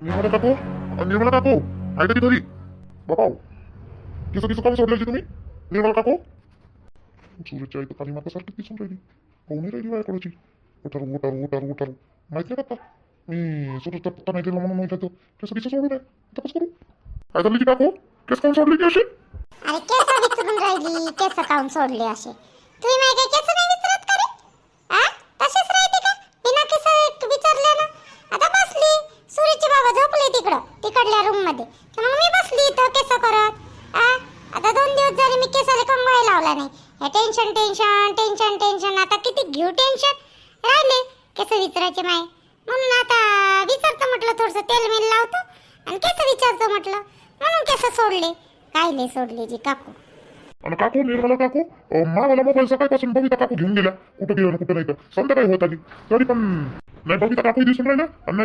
निर्मला काकू? निर्मला काकू आहे का ती घरी बाबा किसं किसं काम सोडले तुम्ही? निर्मला काकू? सूरजच्या इथं काली माता सारखी दिसून राहिली. पाहून राहिली माझ्याकडची उठारू उठारू उठारू उठारू. माहीत नाही का मी सूरजचा पत्ता नाही दिला म्हणून माहीत होतं. केस किसं सोडू नये तपास करू. काय झाली ती काकू? केस काम सोडली ती अशी? अरे केस विचारून राहिली. केस काऊन सोडले असे तुम्ही माहिती काय केस नाही विचारत का रे आ तसेच राहते का बिना केस विचारले ना आता बसली सुरीचे बाबा झोपले तिकडं तिकडल्या रूममध्ये. तर मग मी बसली इथं केस करत. आ? आता दोन दिवस झाले मी केसाला कंगवाय लावला नाही. हे टेन्शन टेन्शन टेन्शन टेन्शन आता किती घेऊ टेन्शन राहिले केस विचारायचे माय. म्हणून आता विचारतो म्हटलं थोडंसं तेल मेल लावतो आणि केस विचारतो म्हटलं. म्हणून केस सोडले. काय सोडले जी काकू? आणि काकू निर्मला काकू अ, मावाला मोबाईल सकाळपासून बबिता काकू घेऊन गेला. कुठं गेलं कुठं नाही तर. संध्याकाळी होत आली. तरी पण नाही बबिता काकू दिसून राहिला आणि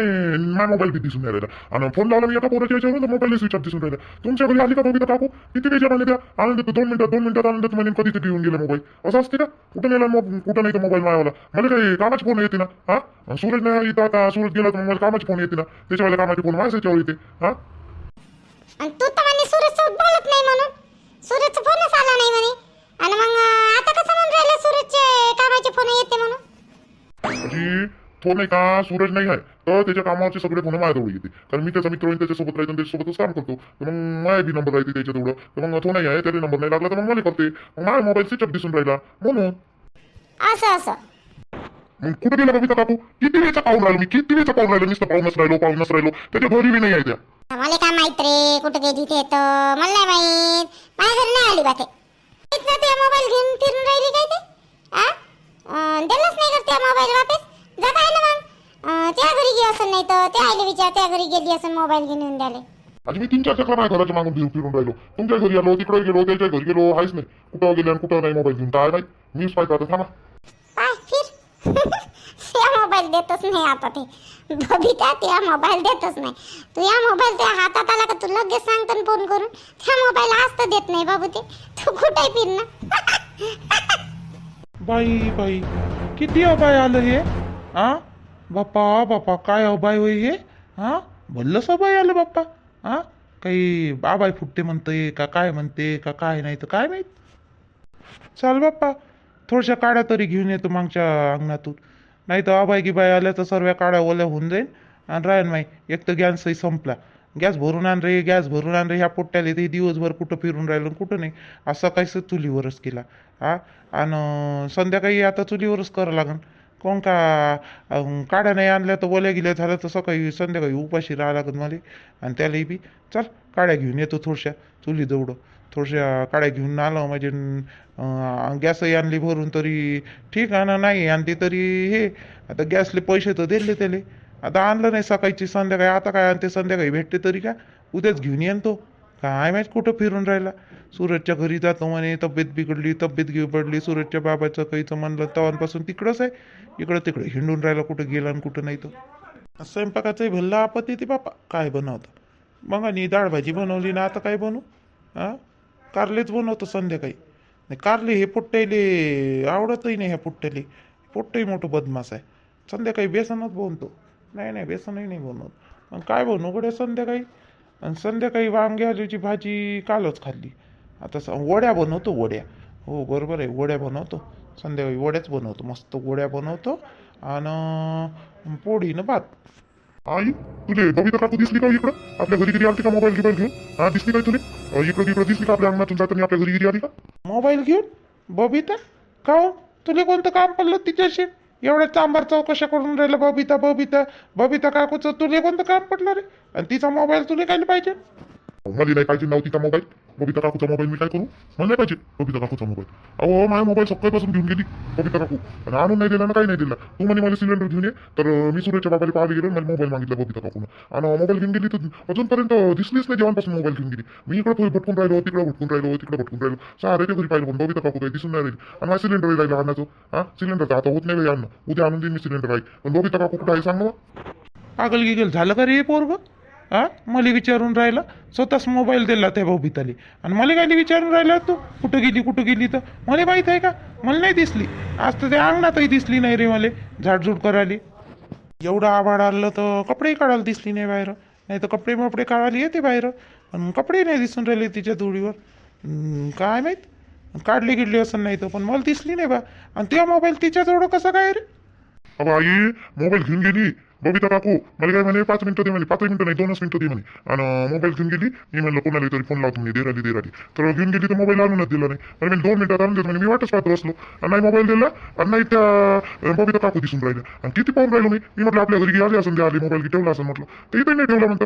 नाही मोबाईल बी दिसून राहिला. आणि फोन लावला मी एका पोराच्या याच्यावर तर मोबाईल स्विच ऑफ दिसून राहिला. तुमच्या घरी आली का बबिता काकू? किती वेळच्या म्हणे त्या आनंद येतो दोन मिनिटात दोन मिनिटात आनंद येतो म्हणे कधी ते घेऊन गेले मोबाईल? असं असते का? कुठं नेला मग कुठं नाही तर मोबाईल मायावाला? मला काही कामाची फोन येते ना? हा? सूरज नाही इथं आता सूरज गेला तर मला कामाची फोन येते ना? त्याच्यावेळेला कामाची फोन माझ्याच्यावर येते. हा? तू तर सूरज बोलत नाही म्हणून सूरजचा फोनच आला नाही म्हणे आणि मग अं, आता कसं म्हणून राहिलं सूरजचे फोन येते म्हणून? तो नाही का सूरज नाही आहे तर त्याच्या कामावरचे सगळे फोन माझ्याजवळ येते. कारण मी त्याचा मित्र आहे, त्याच्यासोबत राहतो त्याच्यासोबतच काम करतो. तर मग माझ्या बी नंबर राहते त्याच्या तेवढं तर मग तो नाही आहे त्याला नंबर नाही लागला तर मग मला करते. मग माझा मोबाईल स्विच ऑफ दिसून राहिला. म्हणून. असं असं. मग कुठे गेला कविता काकू? किती वेळचा पाहून राहिलो मी किती वेळचा पाहून राहिलो? नुसतं पाहूनच राहिलो पाहूनच राहिलो. त्याच्या घरी बी नाही आहे त्या. मला काय माहीत रे कुठे गेली ते तर? मला नाही माहीत. माझ्या घरी नाही आली बा ते. ते मोबाईल घेऊन फिरून राहिली काय ते? आ? दिलाच नाही करते मोबाईल वापस. जा काय ना मग. त्या घरी गेली असं नाही तर ते आले विचार त्या घरी गेली असं मोबाईल घेऊन येऊन द्याले आणि मी तीन चार चक्र माझ्या घराच्या मागून फिरून फिरून राहिलो. तुमच्या घरी आलो तिकडे गेलो त्याच्या घरी गेलो आहेच नाही. कुठं गेले आणि कुठं नाही मोबाईल घेऊन काय नाही मीच पाहिजे आता थांबा. पाय फिर त्या मोबाईल देतच नाही आता ते. बबिता त्या मोबाईल देतच नाही. तू या मोबाईल त्या हातात आला का तू लगेच सांगतो फोन करून. त्या मोबाईल आज तर देत नाही बाबू ते. तू कुठे फिर ना बाई बाई. किती अबाय आलं हे? आ? बाप्पा बाप्पा काय अबाय होय हे? हा भल्लंच अबाय आलं बाप्पा. हा काही बाबाय फुटते म्हणते का काय म्हणते का काय नाही तर काय माहीत? चाल बाप्पा थोडशा काड्या तरी घेऊन येतो मागच्या अंगणातून. नाही तर अबाय गिबाय आल्या तर सर्व काड्या ओल्या होऊन जाईन. आणि राहीन माई एक तर गॅसही संपला. गॅस भरून आण रे गॅस भरून आण रे ह्या पोट्ट्याला ते दिवसभर कुठं फिरून राहिलं आणि कुठं नाही. असं काहीच चुलीवरच केला. हा? आणि संध्याकाळी आता चुलीवरच करावं लागन. कोण का काड्या नाही आणल्या तर ओल्या गेल्या झालं तर सकाळी संध्याकाळी उपाशी राहावं लागत मला. आणि त्यालाही बी चल काड्या घेऊन येतो थोडशा चुली जवळ. थोडशा काड्या घेऊन आलो म्हणजे गॅसही आणली भरून तरी ठीक आहे ना नाही आणली तरी हे. आता गॅसले पैसे तर दिले त्याले. आता आणलं नाही सकाळची संध्याकाळी. आता काय आणते संध्याकाळी भेटते तरी का? उद्याच घेऊन येईन तो. काय माहीत कुठं फिरून राहिला. सूरजच्या घरी जातो म्हणे तब्येत बिघडली तब्येत बिघडली सूरजच्या बाबाचं काहीचं म्हणलं तवांपासून तिकडंच आहे. इकडं तिकडं हिंडून राहिला कुठं गेला आणि कुठं नाही तो. स्वयंपाकाचाही भल्ला आपत येते बापा. काय बनवतं? मग आणि डाळ भाजी बनवली ना आता काय बनवू? हां कारलेच बनवतो संध्याकाळी. नाही कारले हे पोट्ट्याले आवडतही नाही ह्या पोट्ट्याले पोट्टही मोठं बदमास आहे. संध्याकाळी बेसनच बनवतो नाही नाही बेसनही नाही बनवत. मग काय बनवू गड्या संध्याकाळी? आणि संध्याकाळी वांगे आलूची भाजी कालच खाल्ली. आता स वड्या बनवतो वड्या. हो बरोबर आहे वड्या बनवतो. संध्याकाळी वड्याच बनवतो. मस्त वड्या बनवतो आणि पोळी न भात. आई तुले बबिता काकू दिसली का इकडं? आपल्या घरी गिरी आली का मोबाईल गिबाईल घेऊन? हा दिसली काय तुले? इकडं इकडं दिसली का आपल्या अंगणातून जाताना? आपल्या घरी गिरी आली का? मोबाईल घेऊन? बबिता का हो? तुला कोणतं काम पडलं तिच्याशी? एवढ्या चांबार चौकशा करून राहिलं बबिता बबिता बबिता काकूचं तुले कोणतं काम पडलं रे. आणि तिचा मोबाईल तुले काय पाहिजे. मला नाही पाहिजे नव्हती का मोबाईल बबिता काकूचा मोबाईल मी काय करू? मला नाही पाहिजे बबिता काकूचा मोबाईल अहो माझा मोबाईल सकाळपासून घेऊन गेली बबिता काकू. आणि आणून नाही दिला ना काही नाही दिला. तू म्हणे मला सिलेंडर घेऊन ये. तर मी सुरेशच्या बाबाला पाहायला गेलो मला मोबाईल मागितला बबिता काकून. आणि मोबाईल घेऊन गेली तर अजूनपर्यंत दिसलीच नाही जेव्हापासून मोबाईल घेऊन गेली. मी इकडं भटकून राहिलो तिकडं भटकून राहिलो तिकडं भटकून राहिलो. सारे ते घरी पाहिलं पण बबिता काकू काही दिसून नाही राहिली. आणि माझा सिलेंडर राहिला आणायचो. हा? सिलेंडर आता होत नाही आणणं. उद्या आणून देईन मी सिलेंडर आहे. पण बबिता काकू कुठं आहे? सांग ना मग. पागल गिगल झालं का रे पोरग? हा? मला विचारून राहिला स्वतःच मोबाईल दिला त्या बबिताले आणि मला काही विचारून राहिला तू? कुठं गेली कुठं गेली तर? मला माहीत आहे का? मला नाही दिसली. आज तर त्या अंगणातही दिसली नाही रे मला. झाडझूड करायली. एवढं आभाळ आलं तर कपडेही काढायला दिसली नाही बाहेर. नाही तर कपडे मपडे काढायला येते बाहेर. पण कपडे नाही दिसून राहिले तिच्या धुळीवर. काय माहीत? काढले गिडले असं नाही तर. पण मला दिसली नाही बा. आणि तुझा मोबाईल तिच्याजवळ कसा काय रे? अबा आई मोबाईल घेऊन गेली. बबिता काकू मला काय म्हणे पाच मिनिटं दे म्हणे पाच मिनिटं नाही दोनच मिनिटं दे म्हणे. आणि मोबाईल घेऊन गेली मी म्हणलं कोणाला तरी फोन लावतो म्हणजे दे राहिली दे तर घेऊन गेली तर मोबाईल आणूनच दिला नाही. आणि मी दोन मिनिटात आणून देतो म्हणजे मी वाटच पाहतो असलो आणि नाही मोबाईल दिला आणि नाही त्या बबिता काकू दिसून राहिल्या. आणि किती पाहून राहिलो मी मी म्हटलं आपल्या घरी आली असून ते आली मोबाईल ठेवला असं म्हटलं. ते इथे नाही ठेवला म्हणतं.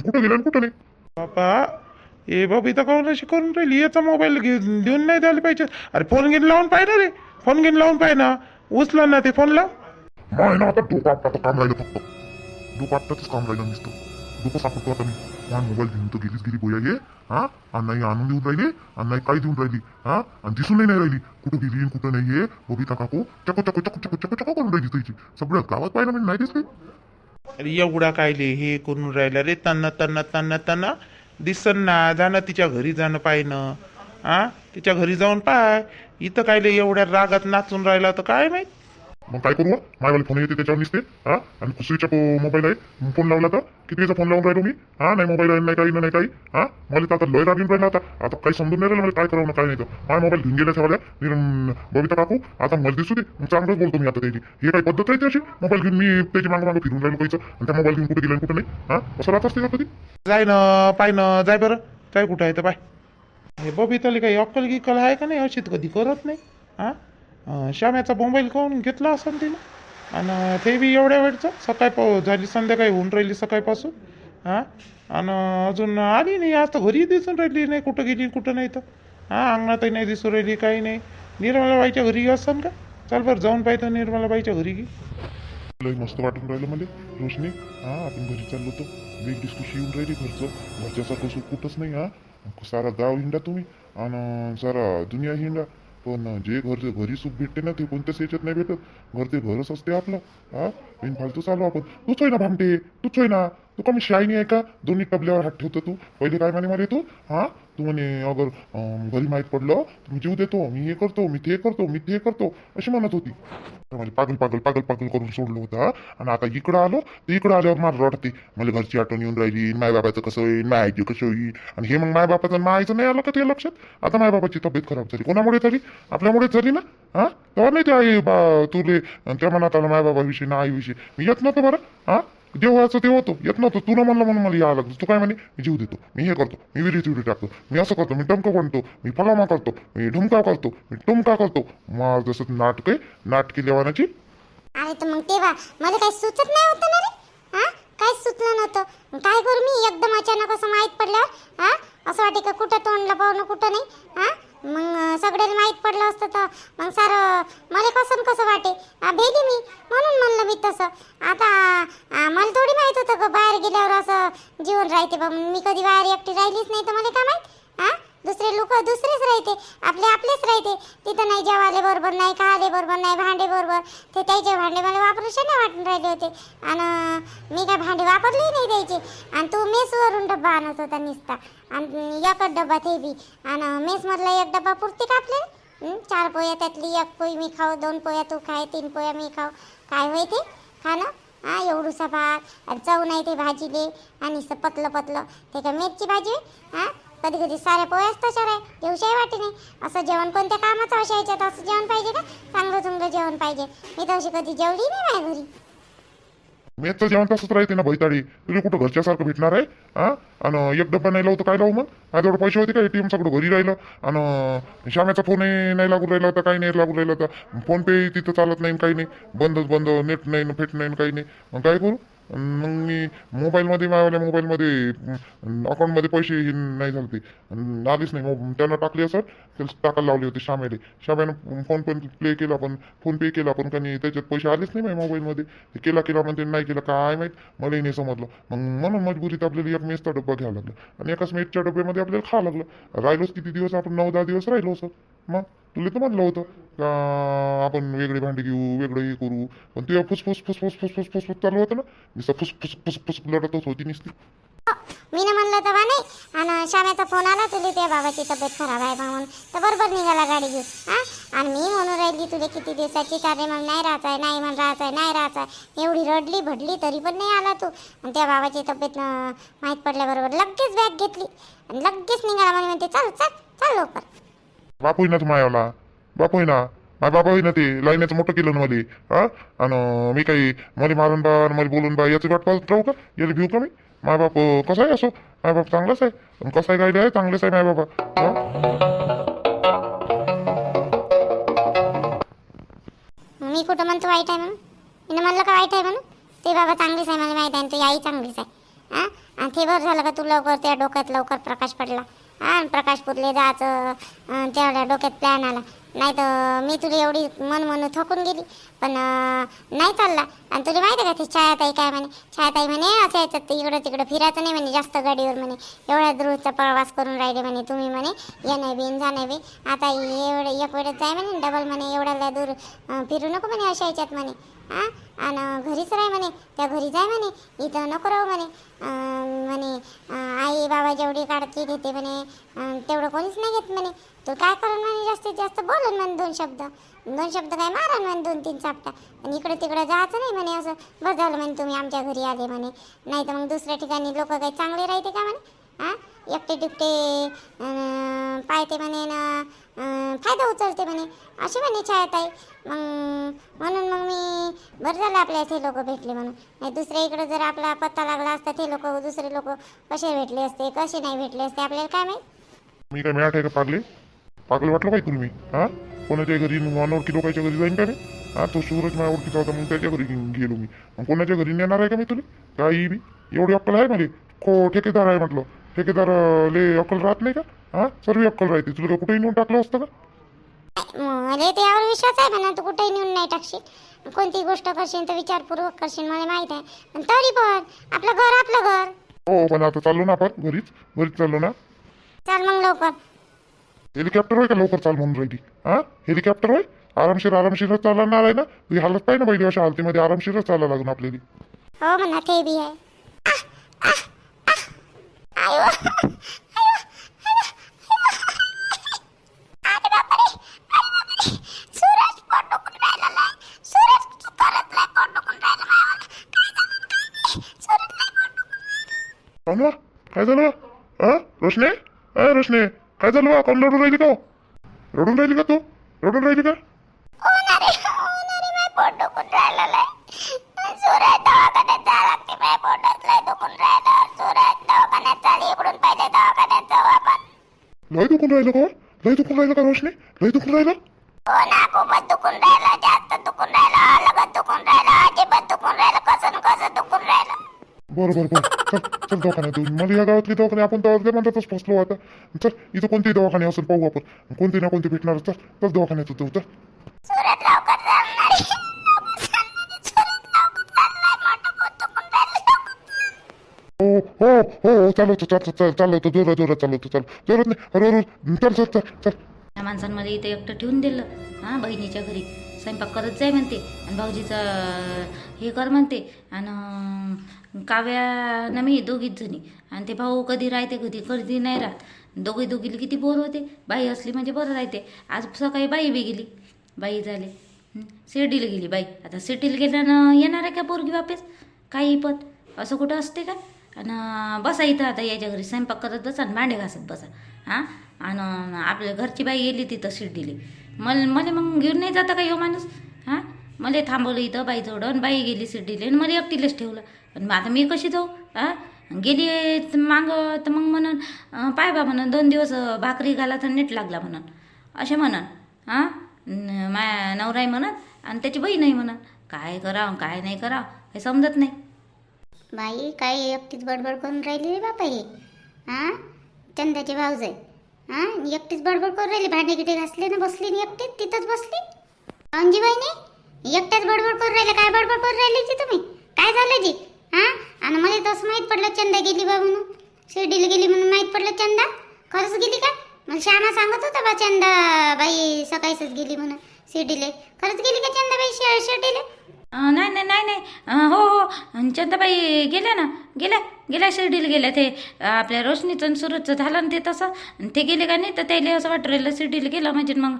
कुठं गेला आणि कुठं नाही? बापा ए बबिता इथं काऊन अशी करून राहिली? याचा मोबाईल घेऊन देऊन नाही द्यायला पाहिजे. अरे फोन घेऊन लावून पाहिजे रे. फोन घेऊन लावून पाहिजे ना. उचला ना ते फोन लाव. नाही ना आता डोकं आपटाचं काम राहिलं फक्त. डोकं आपटाचंच काम राहिलं नुसतं. डोकं सापडतो आता मी. माझा मोबाईल घेऊन तर गेलीच गेली बोया ये. हा आणि नाही आणून देऊन राहिली आणि नाही काही देऊन राहिली हा आणि दिसून नाही राहिली. कुठं गेली कुठं नाही ये बबिता काकू चको चको चको चको चको चको करून राहिली त्याची सगळं गावात पाहिलं म्हणजे नाही दिसली अरे एवढा कायले हे करून राहिला रे तन्ना तन्ना तन्ना तन्ना. दिसन ना जाणं तिच्या घरी जाणं पाहिनं. हा तिच्या घरी जाऊन पाय. इथं कायले एवढ्या रागात नाचून राहिला तर काय माहीत? मग काय करू माझ्यावाले फोन येते त्याच्यावर निसते. हा? आणि कुसरीच्या मोबाईल आहे. फोन लावला तर? किती फोन लावून राहिलो मी? हा? नाही मोबाईल आहे नाही काही नाही काही. हा? मला तर आता लय राग येऊन राहिला आता. आता काही समजून नाही राहिलं मला काय करावं काय नाही तर. माझा मोबाईल घेऊन गेल्या सगळ्या बबिता काकू आता मला दिसू दे. चांगलंच बोलतो मी आता त्याची. हे काही पद्धत आहे त्याची मोबाईल घेऊन मी त्याची मागं मागं फिरून राहिलो काहीचं आणि त्या मोबाईल घेऊन कुठे गेला कुठे नाही? हा? असं राहत असते का कधी? जाय ना पाय ना जाय बरं. जाय कुठं आहे तर पाय. हे बबिताले काही अक्कल गिक्कल आहे का नाही? अशी तर कधी करत नाही. हा? श्याम्याचा मोबाईल काऊन घेतला असं तिनं? आणि ते बी एवढ्या वेळचं? सकाळ पाऊ झाली संध्याकाळी होऊन राहिली सकाळपासून हां? आणि अजून आली नाही आज तर घरी दिसून राहिली नाही कुठं गेली कुठं नाही तर. हा अंगणातही नाही दिसून राहिली काही नाही. निर्मलाबाईच्या घरी असन का? चल बरं जाऊन पाहिजे निर्मलाबाईच्या घरी की. लई मस्त वाटून राहिलं मला रोशनी. हा आपण घरी चाललो होतो. वेग डिस्कशी येऊन राहिली घरचं. घरच्यासारखं सुख कुठंच नाही हा? सारा गाव हिंडा तुम्ही. आणि सारा दुनिया हिंडा. पण जे घर घरी सुख भेटते ना ते कोणत्याच याच्यात नाही भेटत. घर ते घरच असते आपलं. हा? बिन फालतू चालू आपण. तूच होय ना भामटे तूच होय ना. तू का मी शाईनी आहे का? दोन्ही टबल्यावर हात ठेवतो तू. पहिले काय म्हणे मला तू? हा? तू म्हणे अगर घरी माहीत पडलं तर मी जीव देतो मी हे करतो मी ते करतो मी ते करतो अशी म्हणत होती. म्हणजे पागल पागल पागल पागल करून सोडलं होतं आणि आता इकडं आलो तर इकडं आल्यावर मला रडते मला घरची आठवण येऊन राहिली माय बाबाचं कसं होईल माय आईचं कसं होईल आणि हे मग माय बाबाचं मायचं नाही आलं का ते लक्षात? आता माय बाबाची तब्येत खराब झाली. कोणामुळे झाली? आपल्यामुळेच झाली ना? हा? तेव्हा नाही ते आई बा तुले त्या मनात आलं माय बाबाविषयी ना आईविषयी. मी येत नव्हतं बरं हा? देवाचं ते होतो. येत नव्हतं. तुला म्हणलं म्हणून मला यावं लागतं तू काय म्हणे? मी जीव देतो. मी हे करतो. मी विहिरी तिवरी टाकतो. मी असं करतो. मी डमकं बनतो. मी फलामा करतो. मी ढुमका करतो. मी टुमका करतो. मग जसं नाटक आहे नाटकी लेवानाची. अरे तर मग तेव्हा मला काही सुचत नाही होतं ना रे? हा? काहीच सुचलं नव्हतं. मग काय करू मी? एकदम अचानक असं माहीत पडल्यावर हा? असं वाटे का कुठं तोंडला ना कुठं नाही? हा? मग सगळ्याला माहीत पडलं असतं तर. मग सारं मला कसं कसं वाटे? हा, भेली मी. म्हणून म्हणलं मी तसं. आता मला थोडी माहीत होतं का बाहेर गेल्यावर असं जीवन राहते बा. मी कधी बाहेर एकटी राहिलीच नाही तर मला काय माहीत? हा? दुसरे लोक दुसरेच राहते. आपले आपलेच राहते. तिथं नाही जेवाले बरोबर नाही खाले बरोबर नाही भांडे बरोबर. ते त्याचे भांडे मला वापरूशे नाही वाटून राहिले होते. आणि मी काय भांडे वापरले नाही द्यायचे आणि तू मेसवरून डब्बा आणत होता निसता. आणि एकच डब्बा ते बी. आणि मेसमधला एक डब्बा पुरते का आपल्याला? चार पोया त्यातली एक पोळी मी खाऊ दोन पोया तू खाय तीन पोया मी खाऊ. काय होय ते? खाणं? हा एवढूसा भात आणि चव नाही ते भाजीले. आणि पतलं पतलं ते का मेथची भाजी हां हा? कधी कधी साऱ्या पोळ्याच तशा आहे. जेवशाही वाटे नाही असं जेवण कोणत्या कामाचं अशा याच्यात? असं जेवण पाहिजे का? चांगलं चांगलं जेवण पाहिजे. मी तर अशी कधी जेवली नाही माझ्या घरी. मेचं जेवण तसंच राहते ना बैताडी. तुला कुठं घरच्यासारखं भेटणार आहे? हा आणि एक डब्बा नाही लावतो काय लावू मग? माझ्याकडे पैसे होते का? एटीएम सगळं घरी राहिलं? आणि श्यामाचा फोनही नाही लागू राहिला होता काही नाही लागू राहिला होता. फोन पे तिथं चालत नाही काही नाही. बंदच बंद नेट नाही फेट नाही काही नाही. मग काय करू? मग मी मोबाईलमध्ये माझ्या मोबाईलमध्ये अकाउंटमध्ये पैसे हे नाही झाले ते. आलीच नाही. मग त्यांना टाकली असं त्याला टाकायला लावली होती श्यामेले. श्याम्यानं फोन पण प्ले केला पण फोन पे केला पण काही त्याच्यात पैसे आलेच नाही माझ्या मोबाईलमध्ये. केला केला केला म्हणते नाही केला. काय माहीत? मलाही नाही समजलं. मग म्हणून मजबुरीत आपल्याला एक मेसचा डब्बा घ्यावा लागला. आणि एकाच मेसच्या डब्यामध्ये आपल्याला खावं लागलं. राहिलोच किती दिवस? आपण नऊ दहा दिवस राहिलो असं. मग? तुला तर म्हणलं होतं का आपण वेगळे भांडे घेऊ वेगळं हे करू. पण तुझ्या फुसफुस फुसफुस फुसफुस फुसफुस चालू होतं ना? नुसतं फुसफुस फुसफुस लढतच होती नुसती. मी ना म्हणलं तेव्हा नाही आणि श्याम्याचा फोन आला तुला त्या बाबाची तब्येत खराब आहे म्हणून. तर बरोबर निघाला गाडी घेऊन हा? आणि मी म्हणून राहिली तुला किती दिवसाची चाले मग नाही राहायचं आहे नाही म्हण राहायचं आहे नाही राहायचं आहे एवढी रडली भडली तरी पण नाही आला तू. आणि त्या बाबाची तब्येत माहीत पडल्याबरोबर लगेच बॅग घेतली. आणि लगेच निघाला म्हणे म्हणते चल चल चल लवकर. बाप होईना तू मायावला. बाप होईना माझा बाबा होईना ते लाईनच मोठं केलं ना मला हा? आणि मी काही मला मारून बा आणि मला बोलून बा याची वाट पाहत राहू का? याला भिऊ का मी? माय बाप कसं कसा आहे असो? माय बाप चांगलाच आहे. आणि कसा आहे गायला आहे? चांगलेच आहे माय बाबा. मी कुठं म्हणतो वाईट आहे म्हणून? मी म्हणलं का वाईट आहे म्हणून? ते बाबा चांगलीच आहे मला माहीत आहे आणि तुझी आई चांगलीच आहे. हा? आणि ते बरं झालं का तू लवकर त्या डोक्यात लवकर प्रकाश पडला. हां प्रकाश पुतले जायचं तेवढ्या डोक्यात प्लॅन आला. नाही तर मी तुला एवढी मन म्हणून थकून गेली. पण नाही चालला. आणि तुला माहिती आहे का ते छायाताई काय म्हणे? छायाताई म्हणे असं याच्यात इकडं तिकडं फिरायचं नाही म्हणे जास्त गाडीवर म्हणे. एवढ्या दूरचा प्रवास करून राहिले म्हणे तुम्ही म्हणे. ये नाही बी जा नाही बी. आता एवढं एक वेळेस जाय म्हणे डबल म्हणे एवढ्या दूर फिरू नको म्हणे अशा याच्यात म्हणे. हां आणि घरीच राह म्हणे त्या घरी जाय म्हणे इथं नको राहू म्हणे म्हणे आई बाबा जेवढी काळजी घेते म्हणे तेवढं कोणीच नाही घेत म्हणे तू काय करून म्हणे जास्तीत जास्त बोलून म्हणे दोन शब्द दोन शब्द काय मारा म्हणे दोन तीन चापटा आणि इकडे तिकडे जायचं नाही म्हणे असं बघाल म्हणे तुम्ही आमच्या घरी आले म्हणे नाही तर मग दुसऱ्या ठिकाणी लोक काही चांगले राहते का म्हणे हां? एकटे टिपटे पाहते म्हणे ना फायदा उचलते म्हणे. अशी म्हणे छायाताई. मग म्हणून मग मी बरं झालं आपल्या ते लोक भेटले म्हणून. नाही दुसऱ्या इकडे जर आपला पत्ता लागला असता ते लोक दुसरे लोक कसे भेटले असते कसे नाही भेटले असते आपल्याला काय माहीत? मी काय मिळाट आहे का पागले? पागले वाटलं काय तुला मी हा? कोणाच्या घरी अनोळखी लोकांच्या घरी जाईन का मी? हा तो सूरज माझ्या ओळखीचा होता मग त्याच्या घरी गेलो मी. मग कोणाच्या घरी नेणार आहे का मी तुला? काही बी. एवढी अक्कल आहे मला को ठेकेदार आहे म्हटलं. ठेकेदार ले अक्कल राहत नाही का? हा? सर्व अक्कल राहते. तुला कुठेही नेऊन टाकलं असतं का? मला त्यावर विश्वास आहे म्हणा तू कुठेही नेऊन नाही टाकशील. कोणती गोष्ट करशील तर विचारपूर्वक करशील मला माहीत आहे. पण तरी पण आपलं घर आपलं घर. हो पण आता चाललो ना आपण घरीच. घरीच चाललो ना. चल मग लवकर. हेलिकॉप्टर होय का? लवकर चाल म्हणून राहिली. हा? हेलिकॉप्टर होय? आरामशीर आरामशीरच चालणार आहे ना? तुझी हालत पाहिजे ना पाहिजे अशा हालतीमध्ये. आरामशीरच चालायला लागून आपल्याला. हो म्हणा ते बी आहे. आह, आह, आह. अरे अरे मायावालं. काय झालं, हा रोशने अ रोशने काय झालं बा कोण रडून राहिली का? रडून राहिली का तू रडून राहिली का पोट दुखून राहिलं लय. सूरज दवाखान्यात जा लागते माझ्या पोटात लय दुखून राहिलं सूरज दवाखान्यात चाल इकडून पहिले दवाखान्यात जाऊ आपण लय दुखून राहिलं का? लय दुखून राहिलं का रोशने? लय दुखून राहिलं? हो ना खूपच दुखून राहिलं जास्त दुखून राहिलं लगत दुखून राहिलं अजिबात दुखून राहिलं कसं न कसं दुखून राहिलं. बरं बरं बरं. चल चल दवाखान्यात जाऊ मला या गावातली दवाखाने आपण फसलो आता. चल इथं कोणतेही दवाखाने असेल पाहू आपण. कोणते ना कोणते भेटणार चल चल दवाखान्यात जाऊ चल. सुरत लवकर हो हो हो चालवतो चाल चाल चालवतो जोरात जोरात चालवतो चाल जोरात नाही अरे अरे चल चल चल चल त्या माणसांमध्ये इथं एकटं ठेवून दिलं. हां बहिणीच्या घरी. स्वयंपाक करत जाय म्हणते. आणि भाऊजीचं हे कर म्हणते. आणि काव्यानं मी दोघीच जणी. आणि ते भाऊ कधी राहते कधी कधी नाही राहत. दोघी दोघीला किती बोर होते. बाई असली म्हणजे बरं राहते. आज सकाळी बाई बी गेली बाई झाले. शिर्डीला गेली बाई. आता सिटीला गेल्यानं येणार आहे का पोरगी वापस? काही पण. असं कुठं असते का? आणि बसा इथं आता याच्या घरी स्वयंपाक करत बसा आणि भांडे घासत बसा. हां? आणि आपल्या घरची बाई गेली तिथं शिर्डीले मल मला मग घेऊन नाही जाता का यो माणूस? हां? मला थांबवलं इथं बाई जोडं आणि बाई गेली शिर्डीले आणि मला एकटीलाच ठेवलं. आणि मग आता मी कशी जाऊ? हां? गेली त- मागं तर मग म्हणून पाय बा म्हणून दोन दिवस भाकरी घाला तर नीट लागला म्हणून. असे म्हणून. हां? माया नवराई म्हणत आणि त्याची बहीण नाही म्हणत काय करावं काय नाही करावं हे समजत नाही. बाई काय एकटीच बडबड करून राहिली रे बापा हे. हां चंदाचे भाऊज आहे हां एकटीच बडबड करून राहिली भांडे गिटे घासले ना बसली ना एकटीच तिथंच बसली? अंजीबाईने? एकट्याच बडबड करून राहिले काय बडबड करून राहिली जी तुम्ही? काय झालं जी? हां आणि मला तसं माहीत पडलं चंदा गेली बा म्हणून. शिर्डीला गेली म्हणून माहीत पडलं चंदा? खरंच गेली का? मग श्यामा सांगत होता बा चंदा बाई सकाळीच गेली म्हणून शिर्डीले. खरंच गेली का चंदा बाई शिर्डीले? नाही नाही नाही नाही. हो हो. चंदाबाई गेल्या ना? गेल्या गेल्या शिर्डीला गेल्या ते. आपल्या रोशनीचं आणि सुरतचं झालं ना ते तसं. ते गेले का नाही? तर त्याला असं वाटू राहिलं शिर्डीला गेलं म्हणजे मग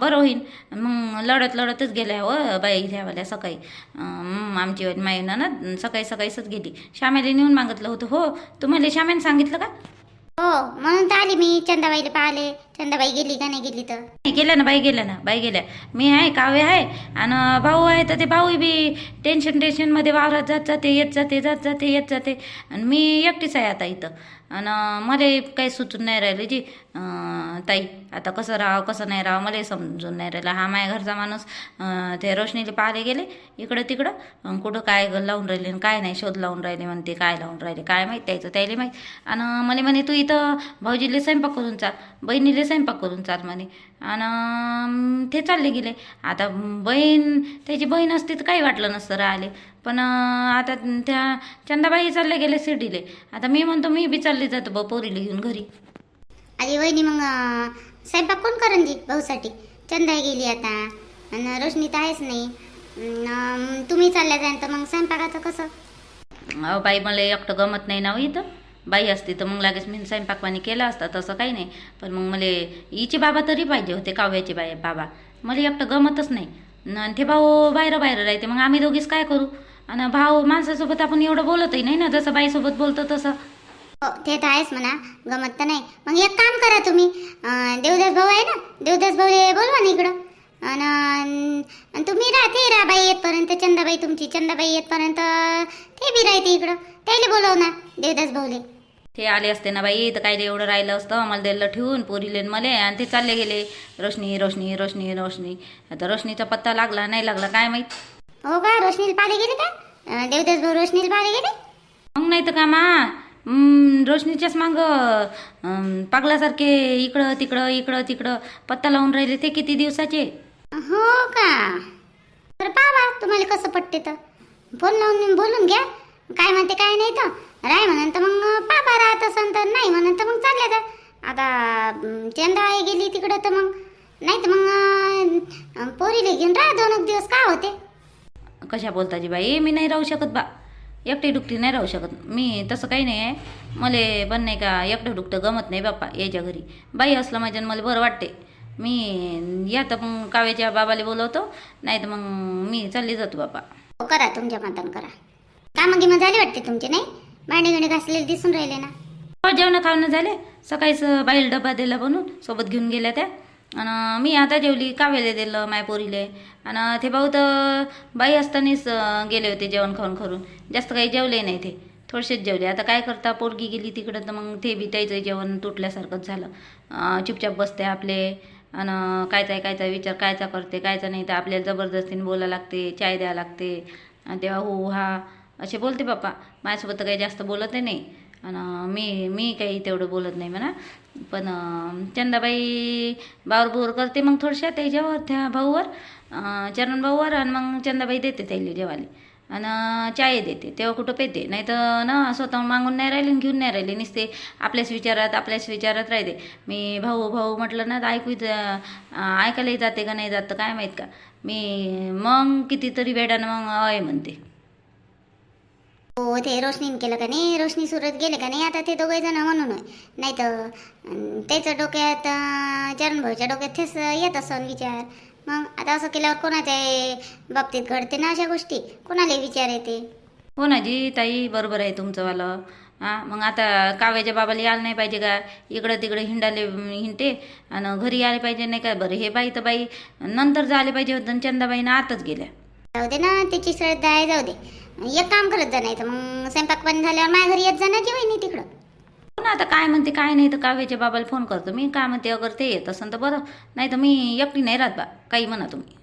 बरं होईन मग लढत लढतच गेल्या व बाई घ्यावाल्या सकाळी. आमची माईना ना सकाळी सकाळीच गेली. श्यामेला नेऊन मागितलं होतं. हो तुम्हाला श्यामेने सांगितलं का? हो म्हणून तर आली मी चंदाबाईला पाहिले चंदाबाई गेली का नाही गेली तर? नाही, गेल्या ना बाई गेल्या ना बाई गेल्या. मी आहे कावे आहे आणि भाऊ आहे तर ते भाऊ बी टेन्शन टेन्शनमध्ये वावरात जात जाते येत जाते जात जाते येत जाते. आणि मी एकटीच आहे आता इथं. आणि मला काही सुचून नाही राहिले जी. ताई आता कसं राहावं कसं नाही राहावं मला समजून नाही राहिलं. हा माझ्या घरचा माणूस ते रोशनीला पाहायला गेले इकडं तिकडं कुठं काय ग- लावून राहिले आणि काय नाही शोध लावून राहिले म्हणते काय लावून राहिले काय माहीत त्याचं त्याला माहीत. आणि मला म्हणे तू इथं भाऊजीले स्वयंपाक करून चाल बहिणीले स्वयंपाक करून चाल म्हणे. आणि ते चालले गेले. आता बहीण त्याची बहीण असती तर काही वाटलं नसतं राहिले पण आता त्या चंदाबाई चालले गेले शिर्डीले. आता मी म्हणतो मी बी चालले जातो बा पोरीला घेऊन घरी. आली वहिनी मग स्वयंपाक कोण करून जी भाऊसाठी? चंदाई गेली आता. आणि रोशनी तर आहेच नाही. तुम्ही चालल्या जाईन तर मग स्वयंपाकाचं कसं? अहो बाई मला एकटं गमत नाही ना हो इथं. बाई असती तर मग लागेच मी स्वयंपाक पाणी केला असता तसं काही नाही. पण मग मला हिचे बाबा तरी पाहिजे होते काव्याचे बाई बाबा. मला एकटं गमतच नाही. न ते भाऊ बाहेर बाहेर राहते. मग आम्ही दोघीच काय करू? आणि भाऊ माणसासोबत आपण एवढं बोलतही नाही ना जसं बाईसोबत बोलतो तसं. हो ते तर आहेच म्हणा गमत तर नाही. मग एक काम करा तुम्ही. अं, देवदास भाऊ आहे ना? देवदास भाऊ बोलवा ना इकडं. आणि आणि तुम्ही राहते राहा बाई येतपर्यंत चंदाबाई तुमची चंदाबाई येतपर्यंत ते बी राहते इकडं. त्याला बोलव ना देवदास भाऊले. ते आले असते ना बाई तर काय एवढं राहिलं असतं? मला दिलं ठेवून पोरीले मले आणि ते चालले गेले. रोशनी रोशनी रोशनी रोशनी. आता रोशनीचा पत्ता लागला नाही लागला काय माहीत? हो का? रोशनीला पाहिले गेले का? देवदास भाऊ रोशनीला पाहिले गेले? मग नाही तर का मा रोशनीच्याच माग पागलासारखे इकडं तिकडं इकडं तिकडं पत्ता लावून राहिले ते किती दिवसाचे? हो का? तर पाहा तुम्हाला कसं पटते तर. फोन लावून बोलून घ्या. काय म्हणते काय नाही तर. राय म्हणून तर मग पापा राहत असन तर नाही म्हणून तर मग चालल्या जा. आता चंदा आई गेली तिकडं तर मग नाही तर मग पोरीला घेऊन राहा दोन एक दिवस का होते? कशा बोलताजी बाई? मी नाही राहू शकत बा. एकटी डुकटी नाही राहू शकत. मी तसं काही नाही आहे. मले पण नाही का एकटं डुकटं गमत नाही बाप्पा याच्या घरी. बाई असलं माझ्या मला बरं वाटते मी या तर मग काव्याच्या बाबाला बोलवतो नाही तर मग मी चालली जातो बापा हो करा तुमच्या मतान करा. कामं गिमं झाली वाटते तुमचे नाही? भांडे गिंडे घासलेले दिसून राहिले ना. हो जेवण खावणं झाले. सकाळीच बाईल डबा दिला बनून सोबत घेऊन गेल्या त्या. आणि मी आता जेवली काव्याला दिलं माय पोरीले. आणि ते भाऊ तर बाई असतानाच गेले होते जेवण खाऊन खरून जास्त काही जेवले नाही ते. थोडेसेच जेवले. आता काय करता पोरगी गेली तिकडं तर मग ते बी त्याचं जेवण तुटल्यासारखंच झालं. चुपचाप बसते आपले. आणि कायचा कायचा विचार कायचा करते कायचा नाही तर आपल्याला जबरदस्तीने बोलायला लागते चाय द्यावं लागते. आणि तेव्हा हो हा असे बोलते बाप्पा माझ्यासोबत तर काही जास्त बोलतही नाही आणि मी मी काही तेवढं बोलत नाही म्हणा. पण चंदाबाई बावरबोर करते मग थोडशा त्याच्यावर त्या भाऊवर चरणभाऊवर चरण भाऊवर आणि मग चंदाबाई देते त्याला जेवायला. आणि चाय देते. तेव्हा कुठं पेते. नाही तर ना स्वतः मागून नाही राहिले आणि घेऊन नाही राहिले. नुसते आपल्याच विचारात आपल्याच विचारात राहते. मी भाऊ भाऊ म्हटलं ना तर ऐकू ऐकायलाही जाते का नाही जात काय माहीत का? मी मग कितीतरी वेळानं मग अय म्हणते. हो ते रोशनीने केलं का नाही? रोशनी सुरत गेले का नाही? आता ते दोघे जण म्हणून नाही तर त्याच्या डोक्यात चरण भाऊच्या डोक्यात तेच येत असन विचार. मग आता असं केल्यावर कोणाच्या बाबतीत घडते ना अशा गोष्टी? कोणाला विचार येते हो ना जी ताई बरोबर आहे तुमचंवालं? हां मग आता काव्याच्या बाबाला यायला नाही पाहिजे का? इकडं तिकडं हिंडाले हिंडते? आणि घरी आले पाहिजे नाही का? बरं हे बाई तर बाई नंतर झाले पाहिजे होतं. चंदाबाईनं आताच गेल्या. जाऊ दे ना त्याची श्रद्धा आहे जाऊ दे. एक काम करत जा नाही तर मग स्वयंपाक पण झाल्यावर माझ्या घरी येत जा ना नाही तिकडं. हो ना आता काय म्हणते काय नाही तर काव्याच्या बाबाला फोन करतो. मी काय म्हणते अगर ते येत असेल तर बरं. नाही तर मी एकटी नाही राहत बा काही म्हणा तुम्ही.